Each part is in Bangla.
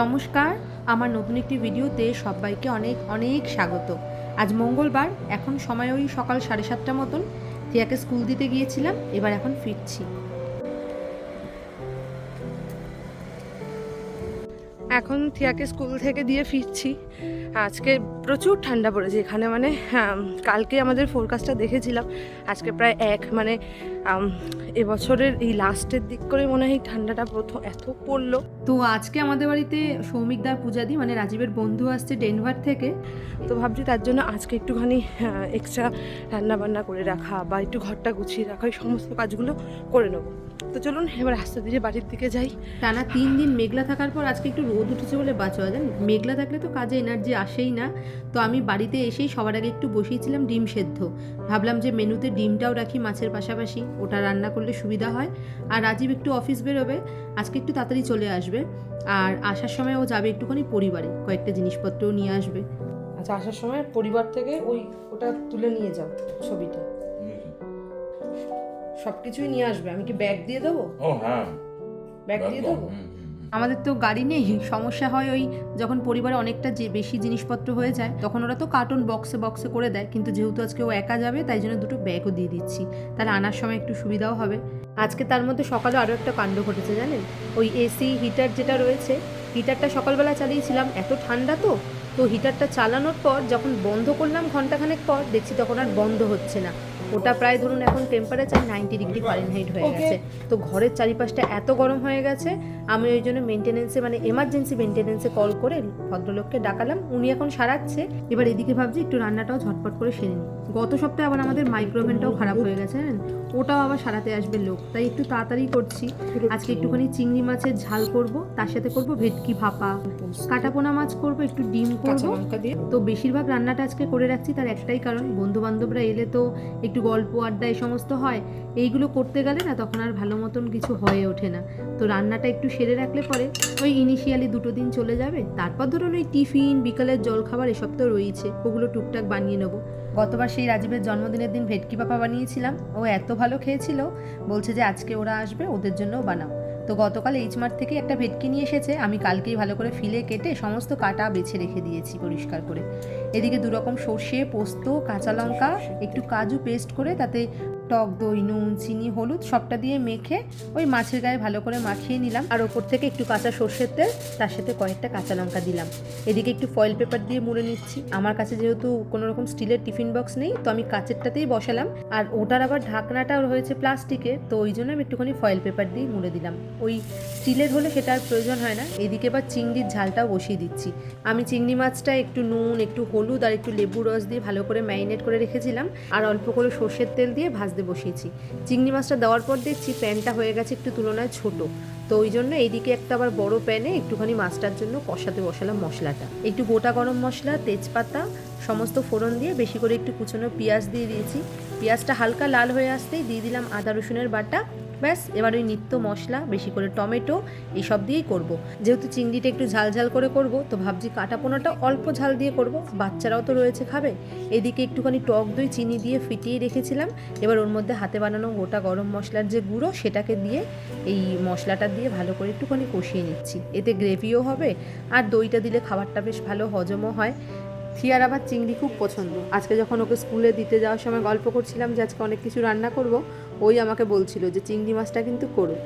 নমস্কার, আমার নতুন একটি ভিডিওতে সবাইকে অনেক অনেক স্বাগত। আজ মঙ্গলবার, এখন সময় ওই সকাল সাড়ে সাতটা মতন। টিয়াকে স্কুল দিতে গিয়েছিলাম, এবার এখন ফিরছি। এখন থিয়াকে স্কুল থেকে দিয়ে ফিরছি। আজকে প্রচুর ঠান্ডা পড়েছে এখানে মানে কালকে আমাদের ফোরকাস্টটা দেখেছিলাম। আজকে প্রায় এক মানে এবছরের এই লাস্টের দিক করে মনে হয় ঠান্ডাটা প্রথম এত পড়ল। তো আজকে আমাদের বাড়িতে সৌমিকদার পূজাদি মানে রাজীবের বন্ধু আসছে ডেনভার থেকে। তো ভাবছি তার জন্য আজকে একটুখানি এক্সট্রা রান্না বান্না করে রাখা বা একটু ঘরটা গুছিয়ে রাখা এই সমস্ত কাজগুলো করে নেব। তো চলুন এবার আস্তে ধীরে বাড়ির দিকে যাই। টানা তিন দিন মেঘলা থাকার পর আজকে একটু রোদ উঠেছে বলে বাঁচা জানেন? মেঘলা থাকলে তো কাজে এনার্জি আসেই না। তো আমি বাড়িতে এসেই সবার আগে একটু বসিয়েছিলাম ডিম সেদ্ধ। ভাবলাম যে মেনুতে ডিমটাও রাখি মাছের পাশাপাশি ওটা রান্না করলে সুবিধা হয়। আর রাজীব একটু অফিস বেরোবে আজকে একটু তাড়াতাড়ি চলে আসবে। আর আসার সময় ও যাবে একটুখানি পরিবারে কয়েকটা জিনিসপত্রও নিয়ে আসবে। আচ্ছা আসার সময় পরিবার থেকে ওই ওটা তুলে নিয়ে যাও ছবিটা। সব কিছুই নিয়ে আসবে। আমি কি ব্যাগ দিয়ে দেবো? ও হ্যাঁ। ব্যাগ দিয়ে দেবো। আমাদের তো গাড়ি নেই। সমস্যা হয় ওই যখন পরিবারে অনেকটা যে বেশি জিনিসপত্র হয়ে যায় তখন ওরা তো কার্টুন বক্সে বক্সে করে দেয়। কিন্তু যেহেতু আজকে ও একা যাবে তাই জন্য দুটো ব্যাগও দিয়ে দিচ্ছি। তাহলে আনার সময় একটু সুবিধাও হবে। আজকে তার মধ্যে সকালে আরও একটা কাণ্ড ঘটেছে জানেন? ওই এসি হিটার যেটা রয়েছে হিটারটা সকালবেলা চালিয়েছিলাম। এত ঠান্ডা তো। তো হিটারটা চালানোর পর যখন বন্ধ করলাম ঘন্টাখানেক পর দেখছি তখন আর বন্ধ হচ্ছে না। ওটা প্রায় ধরুন এখন টেম্পারেচার নাইনটি ডিগ্রি ফারেনহাইট হয়ে গেছে। তো ঘরের চারিপাশটা এত গরম হয়ে গেছে আমি ওই জন্য মেনটেনেন্সে মানে এমার্জেন্সি মেনটেনেন্সে কল করে ভদ্রলোককে ডাকালাম। উনি এখন সারাচ্ছে। এবার এদিকে ভাবছি একটু রান্নাটাও ঝটপট করে সেরে নিই। গত সপ্তাহে আবার আমাদের মাইক্রোওভেনটাও খারাপ হয়ে গেছে জানেন? ওটাও আবার সারাতে আসবে লোক। তাই একটু তাড়াতাড়ি করছি। আজকে একটুখানি চিংড়ি মাছের ঝাল করব তার সাথে করব ভেটকি ভাপা। কাটাপোনা মাছ করব একটু ডিম করব। তো বেশিরভাগ রান্নাটা আজকে করে রাখছি তার একটাই কারণ বন্ধু বান্ধবরা এলে তো একটু গল্প, আড্ডা এই সমস্ত হয়, এইগুলো করতে গেলে না তখন আর ভালো মতন কিছু হয়ে ওঠে না। তো রান্নাটা একটু সেরে রাখলে পরে ওই ইনিশিয়ালি দুটো দিন চলে যাবে, তারপর ধরুন ওই টিফিন, বিকালের জলখাবার এসব তো রয়েছে, ওগুলো টুকটাক বানিয়ে নেব। গতবার সেই রাজীবের জন্মদিনের দিন ভেটকি পাপা বানিয়েছিলাম, ও এত ভালো খেয়েছিল, বলছে যে আজকে ওরা আসবে, ওদের জন্যও বানাও। তো গতকাল এইচ মার্ট থেকে একটা ভেটকি নিয়ে এসেছে। আমি কালকেই ভালো করে ফিলে কেটে সমস্ত কাটা বেছে রেখে দিয়েছি পরিষ্কার করে। এদিকে দুরকম সর্ষে, পোস্ত, কাঁচা লঙ্কা, একটু কাজু পেস্ট করে তাতে টক দই, নুন, চিনি, হলুদ সবটা দিয়ে মেখে ওই মাছের গায়ে ভালো করে মাখিয়ে নিলাম। আর ওপর থেকে একটু কাঁচা সর্ষের তেল, তার সাথে কয়েকটা কাঁচা লঙ্কা দিলাম। এদিকে একটু ফয়েল পেপার দিয়ে মুড়ে নিচ্ছি। আমার কাছে যেহেতু কোনো রকম স্টিলের টিফিন বক্স নেই, তো আমি কাচেরটাতেই বসালাম। আর ওটার আবার ঢাকনাটা রয়েছে প্লাস্টিকের তো ওই জন্য আমি একটুখানি ফয়েল পেপার দিয়ে মুড়ে দিলাম। ওই স্টিলের হলে সেটা আর প্রয়োজন হয় না। এদিকে এবার চিংড়ির ঝালটাও বসিয়ে দিচ্ছি। আমি চিংড়ি মাছটা একটু নুন, একটু হলুদ আর একটু লেবু রস দিয়ে ভালো করে ম্যারিনেট করে রেখেছিলাম। আর অল্প করে সর্ষের তেল দিয়ে ভাজতে বসিয়েছি। চিংড়ি মাছটা দেওয়ার পর দেখছি প্যানটা হয়ে গেছে একটু তুলনায় ছোট। তো ওই জন্য এইদিকে একটা আবার বড় প্যানে একটুখানি মাছটার জন্য কষাতে বসালাম মশলাটা। একটু গোটা গরম মশলা, তেজপাতা, সমস্ত ফোড়ন দিয়ে বেশি করে একটু কুচনো পেঁয়াজ দিয়ে দিয়েছি। পেঁয়াজটা হালকা লাল হয়ে আসতেই দিয়ে দিলাম আদা রসুনের বাটা। ব্যাস, এবার ওই নিত্য মশলা, বেশি করে টমেটো এইসব দিয়েই করব। যেহেতু চিংড়িটা একটু ঝাল ঝাল করে করব, তো ভাবছি কাটা পোনাটা অল্প ঝাল দিয়ে করব। বাচ্চারাও তো রয়েছে খাবে। এদিকে একটুখানি টক দই, চিনি দিয়ে ফিটিয়ে রেখেছিলাম। এবার ওর মধ্যে হাতে বানানো গোটা গরম মশলার যে গুঁড়ো, সেটাকে দিয়ে এই মশলাটা দিয়ে ভালো করে একটুখানি কষিয়ে নিচ্ছি। এতে গ্রেভিও হবে, আর দইটা দিলে খাবারটা বেশ ভালো হজমও হয়। থিয়ার আবার চিংড়ি খুব পছন্দ। আজকে যখন ওকে স্কুলে দিতে যাওয়ার সময় গল্প করছিলাম যে আজকে অনেক কিছু রান্না করব, ওই আমাকে বলছিল যে চিংড়ি মাছটা কিন্তু করো।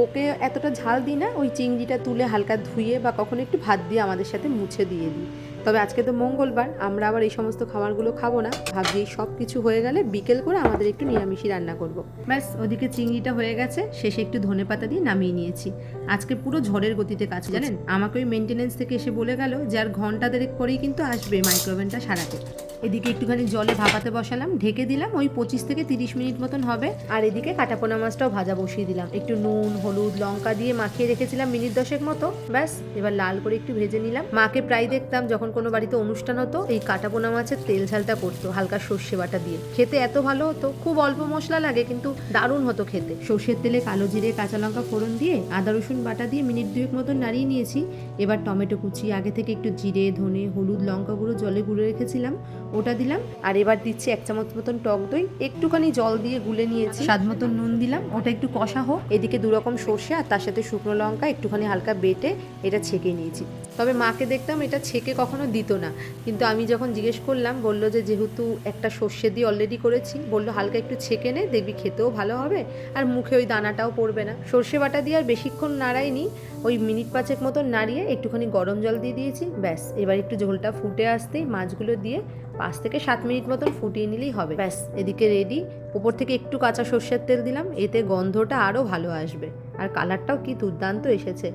ওকে এতটা ঝাল দিই না, ওই চিংড়িটা তুলে হালকা ধুয়ে বা কখনো একটু ভাত দিয়ে আমাদের সাথে মুছে দিয়ে দিই। তবে আজকে তো মঙ্গলবার, আমরা আবার এই সমস্ত খাবারগুলো খাব না। ভাবছি সব কিছু হয়ে গেলে বিকেল করে আমাদের একটু নিরামিষই রান্না করব। ব্যাস, ওদিকে চিংড়িটা হয়ে গেছে, শেষে একটু ধনে পাতা দিয়ে নামিয়ে নিয়েছি। আজকে পুরো ঝড়ের গতিতে কাজ জানেন? আমাকে ওই মেনটেনেন্স থেকে এসে বলে গেল যে আর ঘণ্টা দেড়েক পরেই কিন্তু আসবে মাইক্রোওভেনটা সারাতে। এদিকে একটুখানি জলে ভাপাতে বসালাম, ঢেকে দিলাম, ওই পঁচিশ থেকে তিরিশ মিনিট মতন হবে। আর এদিকে কাটাপোনা মাছটাও ভাজা বসিয়ে দিলাম। একটু নুন, হলুদ, লঙ্কা দিয়ে মাখিয়ে রেখেছিলাম মিনিট দশেক মতো। ব্যাস, এবার লাল করে একটু ভেজে নিলাম। মাকে প্রায় দেখতাম যখন কোনো বাড়িতে অনুষ্ঠান হতো, এই কাটাপোনা মাছের তেল ঝালটা করতো, হালকা সর্ষে বাটা দিয়ে। খেতে এত ভালো হতো, খুব অল্প মশলা লাগে, কিন্তু দারুণ হতো খেতে। সর্ষের তেলে কালো জিরে, কাঁচা লঙ্কা ফোড়ন দিয়ে আদা, রসুন বাটা দিয়ে মিনিট দুয়েক মতন নাড়িয়ে নিয়েছি। এবার টমেটো কুচি, আগে থেকে একটু জিরে, ধনে, হলুদ, লঙ্কা গুঁড়ো জলে গুঁড়ো রেখেছিলাম। ওটা দিলাম আর এবার দিচ্ছি এক চামচ মতন টক দই। একটুখানি জল দিয়ে গুলে নিয়েছি। স্বাদ মতন নুন দিলাম ওটা একটু কষা হোক। এদিকে দু রকম সর্ষে আর তার সাথে শুকনো লঙ্কা একটুখানি হালকা বেটে এটা ছেঁকে নিয়েছি। তবে মাকে দেখতাম এটা ছেঁকে কখনো দিত না। কিন্তু আমি যখন জিজ্ঞেস করলাম বলল যে যেহেতু একটা সর্ষে দিয়ে অলরেডি করেছি বলল হালকা একটু ছেঁকে নে দেখবি খেতেও ভালো হবে। আর মুখে ওই দানাটাও পড়বে না। সর্ষে বাটা দিয়ে আর বেশিক্ষণ নাড়াইনি ওই মিনিট পাঁচেক মতন নাড়িয়ে একটুখানি গরম জল দিয়ে দিয়েছি ব্যাস। এবার একটু ঝোলটা ফুটে আসতেই মাছগুলো দিয়ে পাঁচ থেকে সাত মিনিট মতন ফুটিয়ে নিলেই হবে। ব্যাস, এদিকে রেডি উপর থেকে একটু কাঁচা সর্ষের তেল দিলাম, এতে গন্ধটা আরও ভালো আসবে। আর কালারটাও কি দুর্দান্ত এসেছে।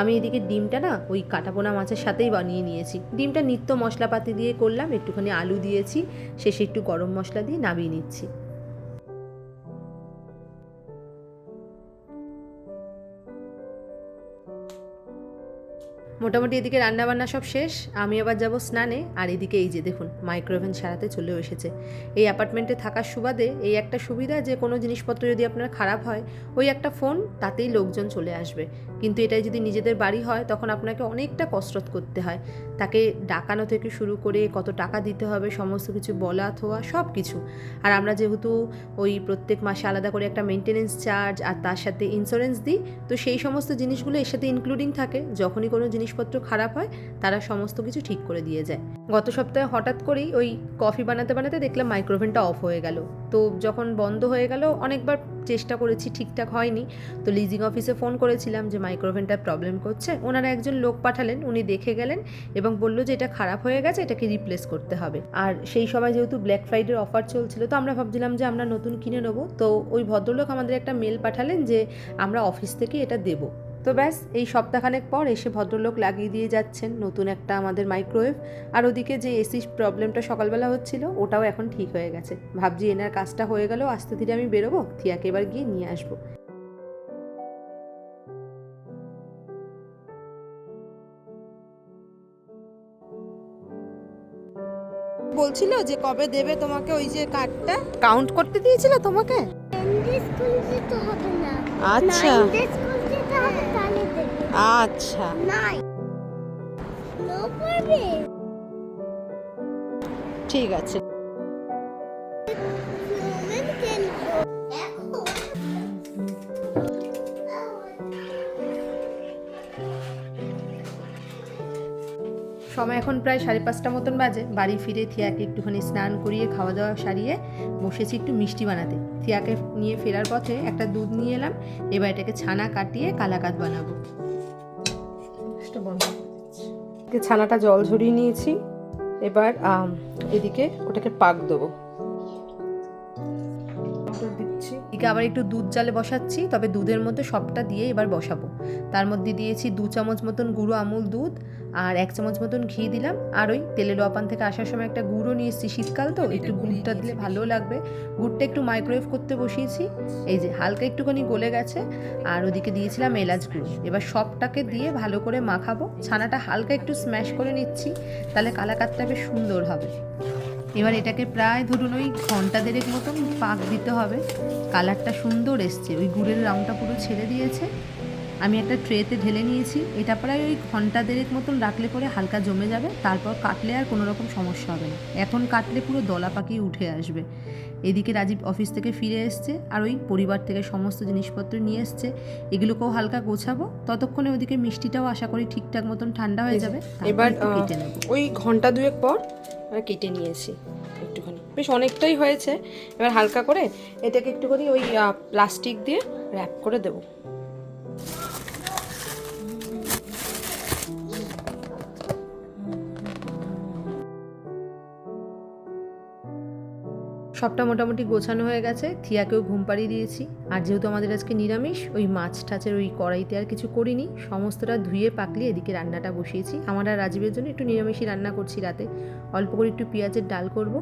আমি এদিকে ডিমটা না ওই কাটাপোনা মাছের সাথেই বানিয়ে নিয়েছি। ডিমটা নিত্য মশলাপাতি দিয়ে করলাম, একটুখানি আলু দিয়েছি, শেষে একটু গরম মশলা দিয়ে নামিয়ে নিচ্ছি। মোটামুটি এদিকে রান্নাবান্না সব শেষ, আমি আবার যাব স্নানে, আর এদিকে এই যে দেখুন মাইক্রোওভেন সারাতে চলেও এসেছে। এই অ্যাপার্টমেন্টে থাকার সুবাদে এই একটা সুবিধা যে কোনো জিনিসপত্র যদি আপনার খারাপ হয়, ওই একটা ফোন তাতেই লোকজন চলে আসবে। কিন্তু এটাই যদি নিজেদের বাড়ি হয়, তখন আপনাকে অনেকটা কসরত করতে হয়। তাকে ডাকানো থেকে শুরু করে কত টাকা দিতে হবে, সমস্ত কিছু বলা, থোয়া, সব কিছু। আর আমরা যেহেতু ওই প্রত্যেক মাসে আলাদা করে একটা মেনটেনেন্স চার্জ আর তার সাথে ইন্স্যুরেন্স দিই, তো সেই সমস্ত জিনিসগুলো এর সাথে ইনক্লুডিং থাকে। যখনই কোনো জিনিসপত্র খারাপ হয়, তারা সমস্ত কিছু ঠিক করে দিয়ে যায়। গত সপ্তাহে হঠাৎ করেই ওই কফি বানাতে বানাতে দেখলাম মাইক্রোভেনটা অফ হয়ে গেল। তো যখন বন্ধ হয়ে গেল, অনেকবার চেষ্টা করেছি, ঠিকঠাক হয়নি। তো লিজিং অফিসে ফোন করেছিলাম যে মাইক্রোওভেনটার প্রবলেম করছে। ওনারা একজন লোক পাঠালেন, উনি দেখে গেলেন এবং বলল যে এটা খারাপ হয়ে গেছে, এটাকে রিপ্লেস করতে হবে। আর সেই সময় যেহেতু ব্ল্যাক ফ্রাইডের অফার চলছিল, তো আমরা ভাবছিলাম যে আমরা নতুন কিনে নেব। তো ওই ভদ্রলোক আমাদের একটা মেল পাঠালেন যে আমরা অফিস থেকে এটা দেবো। তো ব্যাস এই সপ্তাহখানেক পর এসে ভদ্রলোক লাগিয়ে দিয়ে যাচ্ছেন নতুন একটা আমাদের মাইক্রোওয়েভ আর ওদিকে যে এসি প্রবলেমটা সকালবেলা হচ্ছিল ওটাও এখন ঠিক হয়ে গেছে। ভাবছি এনার কাজটা হয়ে গেল আস্তে ধীরে আমি বেরোবো থিয়াকে এবার গিয়ে নিয়ে আসব। বলছিল যে কবে দেবে তোমাকে ওই যে কার্ডটা কাউন্ট করতে দিয়েছিল তোমাকে? আচ্ছা। আচ্ছা। ঠিক আছে। সময় এখন প্রায় সাড়ে পাঁচটা মতন বাজে। বাড়ি ফিরে থিয়াকে একটুখানি স্নান করিয়ে খাওয়া দাওয়া সারিয়ে বসেছি একটু মিষ্টি বানাতে। থিয়াকে নিয়ে ফেরার পথে একটা দুধ নিয়ে এলাম এবার এটাকে ছানা কাটিয়ে কালাকাত বানাবো। ছানাটা জল ঝরিয়ে নিয়েছি এবার এদিকে ওটাকে পাক দেবো। দিচ্ছি। এদিকে আবার একটু দুধ জালে বসাচ্ছি তবে দুধের মধ্যে সবটা দিয়ে এবার বসাবো। তার মধ্যে দিয়েছি দু চামচ মতন গুঁড়ো আমুল দুধ আর এক চামচ মতন ঘি দিলাম। আর ওই তেলের ওয়াপান থেকে আসার সময় একটা গুঁড়ো নিয়ে এসেছি শীতকাল তো একটু গুড়টা দিলে ভালো লাগবে। গুড়টা একটু মাইক্রোওয়েভ করতে বসিয়েছি। এই যে হালকা একটুখানি গলে গেছে। আর ওদিকে দিয়েছিলাম এলাচ গুঁড়ো। এবার সবটাকে দিয়ে ভালো করে মাখাবো। ছানাটা হালকা একটু স্ম্যাশ করে নিচ্ছি। তাহলে কালাকাতটা বেশ সুন্দর হবে। এবার এটাকে প্রায় ধরুন ওই ঘণ্টা দেড়েক মতন পাক দিতে হবে। কালারটা সুন্দর এসছে। ওই গুড়ের রঙটা পুরো ছেড়ে দিয়েছে। আমি একটা ট্রেতে ঢেলে নিয়েছি। এটা প্রায় ওই ঘণ্টা দেড়েক মতন রাখলে পরে হালকা জমে যাবে তারপর কাটলে আর কোনো রকম সমস্যা হবে না। এখন কাটলে পুরো দলা পাকিয়ে উঠে আসবে। এদিকে রাজীব অফিস থেকে ফিরে এসছে আর ওই পরিবার থেকে সমস্ত জিনিসপত্র নিয়ে এসছে। এগুলোকেও হালকা গোছাবো। ততক্ষণে ওদিকে মিষ্টিটাও আশা করি ঠিকঠাক মতন ঠান্ডা হয়ে যাবে। এবার কেটে নেব। ওই ঘণ্টা দুয়েক পর কেটে নিয়েছি একটুখানি। বেশ অনেকটাই হয়েছে। এবার হালকা করে এটাকে একটুখানি ওই প্লাস্টিক দিয়ে র্যাপ করে দেবো। সবটা মোটামুটি গোছানো হয়ে গেছে। থিয়াকেও ঘুম পাড়িয়ে দিয়েছি। আর যেহেতু আমাদের আজকে নিরামিষ, ওই মাছ টাচের ওই কড়াইতে আর কিছু করিনি। সমস্তটা ধুয়ে, পাকলি এদিকে রান্নাটা বসিয়েছি। আমার আর রাজীবের জন্য একটু নিরামিষই রান্না করছি রাতে। অল্প করে একটু পেঁয়াজের ডাল করব।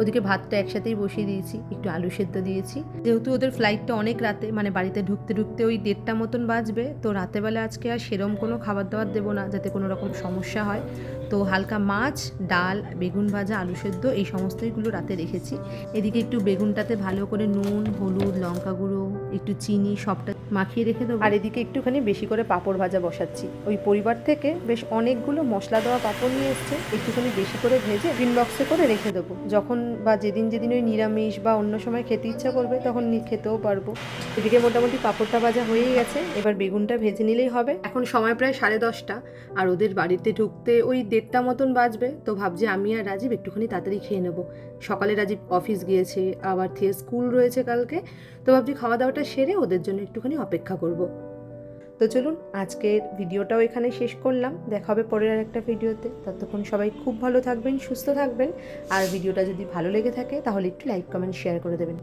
ওদিকে ভাতটা একসাথেই বসিয়ে দিয়েছি। একটু আলু সেদ্ধ দিয়েছি। যেহেতু ওদের ফ্লাইটটা অনেক রাতে মানে বাড়িতে ঢুকতে ঢুকতে ওই দেড়টা মতন বাজবে, তো রাতেবেলা আজকে আর সেরম কোনো খাবার দাবার দেবো না, যাতে কোনো রকম সমস্যা হয়। তো হালকা মাছ, ডাল, বেগুন ভাজা, আলু সেদ্ধ, এই সমস্তইগুলো রাতে রেখেছি। এদিকে একটু বেগুনটাতে ভালো করে নুন, হলুদ, লঙ্কা গুঁড়ো, একটু চিনি, সবটা মাখিয়ে রেখে দেবো। আর এদিকে একটুখানি বেশি করে পাঁপড় ভাজা বসাচ্ছি। ওই পরিবার থেকে বেশ অনেকগুলো মশলা দেওয়া পাঁপড় নিয়ে এসছে। একটুখানি বেশি করে ভেজে টিফিন বক্সে করে রেখে দেবো। যখন বা যেদিন যেদিন ওই নিরামিষ বা অন্য সময় খেতে ইচ্ছা করবে, তখন খেতেও পারব। এদিকে মোটামুটি পাঁপড়টা ভাজা হয়েই গেছে। এবার বেগুনটা ভেজে নিলেই হবে। এখন সময় প্রায় সাড়ে দশটা, আর ওদের বাড়িতে ঢুকতে ওই দেড়টা মতন বাজবে, তো ভাবছি আমি আর রাজীব একটুখানি তাড়াতাড়ি খেয়ে নেব। সকালে রাজীব অফিস গিয়েছে, আবার থিয়ে স্কুল রয়েছে কালকে, তো ভাবছি খাওয়া দাওয়াটা সেরে ওদের জন্য একটুখানি অপেক্ষা করব। তো চলুন, আজকের ভিডিওটাও এখানে শেষ করলাম। দেখা হবে পরের আর একটা ভিডিওতে। ততক্ষণ সবাই খুব ভালো থাকবেন, সুস্থ থাকবেন। আর ভিডিওটা যদি ভালো লেগে থাকে, তাহলে একটু লাইক কমেন্ট শেয়ার করে দেবেন।